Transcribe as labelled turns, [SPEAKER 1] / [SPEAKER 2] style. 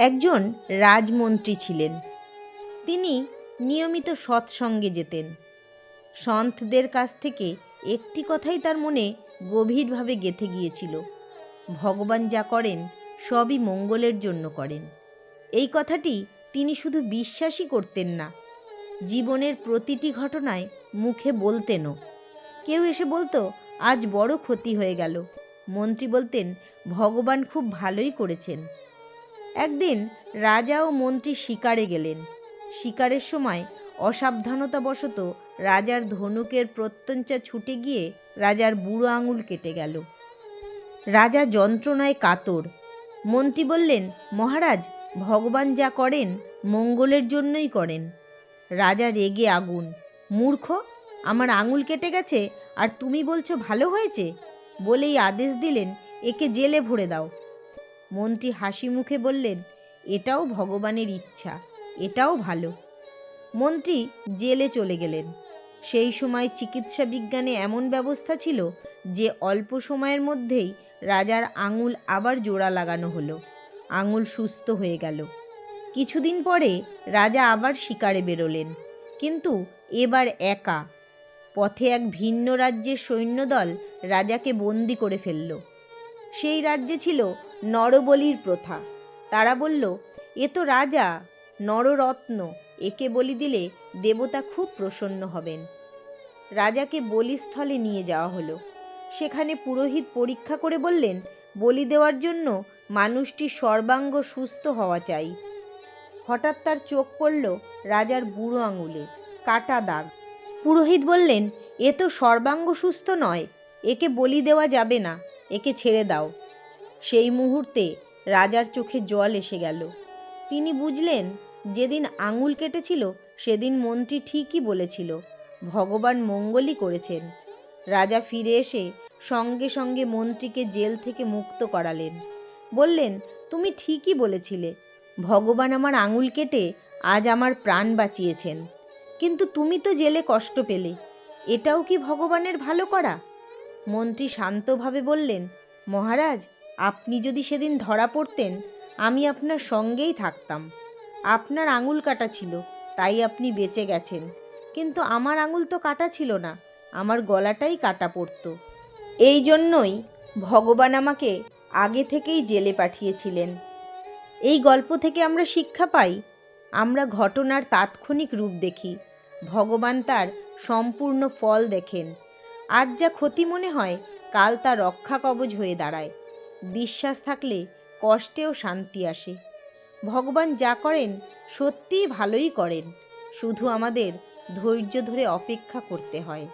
[SPEAKER 1] একজন রাজমন্ত্রী ছিলেন। তিনি নিয়মিত সৎসঙ্গে যেতেন। সন্থদের কাছ থেকে একটি কথাই তার মনে গভীরভাবে গেঁথে গিয়েছিল। ভগবান যা করেন, সবই মঙ্গলের জন্য করেন। এই কথাটি তিনি শুধু বিশ্বাসই করতেন না, জীবনের প্রতিটি ঘটনায় মুখে বলতেনও। কেউ এসে বলতো, আজ বড় ক্ষতি হয়ে গেল। মন্ত্রী বলতেন, ভগবান খুব ভালোই করেছেন। একদিন রাজা ও মন্ত্রী শিকারে গেলেন। শিকারের সময় অসাবধানতাবশত রাজার ধনুকের প্রত্যঞ্চা ছুটে গিয়ে রাজার বুড়ো আঙুল কেটে গেল। রাজা যন্ত্রণায় কাতর। মন্ত্রী বললেন, মহারাজ, ভগবান যা করেন, মঙ্গলের জন্যই করেন। রাজা রেগে আগুন। মূর্খ, আমার আঙুল কেটে গেছে, আর তুমি বলছো ভালো হয়েছে? বলেই আদেশ দিলেন, একে জেলে ভরে দাও। মন্ত্রী হাসি মুখে বললেন, এটাও ভগবানের ইচ্ছা, এটাও ভালো। মন্ত্রী জেলে চলে গেলেন। সেই সময় চিকিৎসা বিজ্ঞানে এমন ব্যবস্থা ছিল যে অল্প সময়ের মধ্যেই রাজার আঙুল আবার জোড়া লাগানো হলো। আঙুল সুস্থ হয়ে গেল। কিছুদিন পরে রাজা আবার শিকারে বেরোলেন। কিন্তু এবার একা। পথে এক ভিন্ন রাজ্যের সৈন্যদল রাজাকে বন্দি করে ফেলল। সেই রাজ্যে ছিল নরবলির প্রথা। তারা বলল, এ তো রাজা, নররত্ন, একে বলি দিলে দেবতা খুব প্রসন্ন হবেন। রাজাকে বলিস্থলে নিয়ে যাওয়া হলো। সেখানে পুরোহিত পরীক্ষা করে বললেন, বলি দেওয়ার জন্য মানুষটি সর্বাঙ্গ সুস্থ হওয়া চাই। হঠাৎ তার চোখ পড়ল রাজার বুড়ো আঙুলে, কাটা দাগ। পুরোহিত বললেন, এ তো সর্বাঙ্গ সুস্থ নয়, একে বলি দেওয়া যাবে না। একে ছেড়ে দাও। সেই মুহূর্তে রাজার চোখে জল এসে গেল। তিনি বুঝলেন, যেদিন আঙুল কেটেছিল, সেদিন মন্ত্রী ঠিকই বলেছিল, ভগবান মঙ্গলই করেছেন। রাজা ফিরে এসে সঙ্গে সঙ্গে মন্ত্রীকে জেল থেকে মুক্ত করালেন। বললেন, তুমি ঠিকই বলেছিলে, ভগবান আমার আঙুল কেটে আজ আমার প্রাণ বাঁচিয়েছেন। কিন্তু তুমি তো জেলে কষ্ট পেলে, এটাও কি ভগবানের ভালো করা? মন্ত্রী শান্তভাবে বললেন, মহারাজ, আপনি যদি সেদিন ধরা পড়তেন, আমি আপনার সঙ্গেই থাকতাম। আপনার আঙুল কাটা ছিল, তাই আপনি বেঁচে গেছেন। কিন্তু আমার আঙুল তো কাটা ছিল না, আমার গলাটাই কাটা পড়তো। এই জন্যই ভগবান আমাকে আগে থেকেই জেলে পাঠিয়েছিলেন। এই গল্প থেকে আমরা শিক্ষা পাই, আমরা ঘটনার তাৎক্ষণিক রূপ দেখি, ভগবান তার সম্পূর্ণ ফল দেখেন। আজ যা ক্ষতি মনে হয়, কাল তা রক্ষা কবচ হয়ে দাঁড়ায়। বিশ্বাস থাকলে কষ্টেও শান্তি আসে। ভগবান যা করেন, সত্যিই ভালোই করেন। শুধু আমাদের ধৈর্য ধরে অপেক্ষা করতে হয়।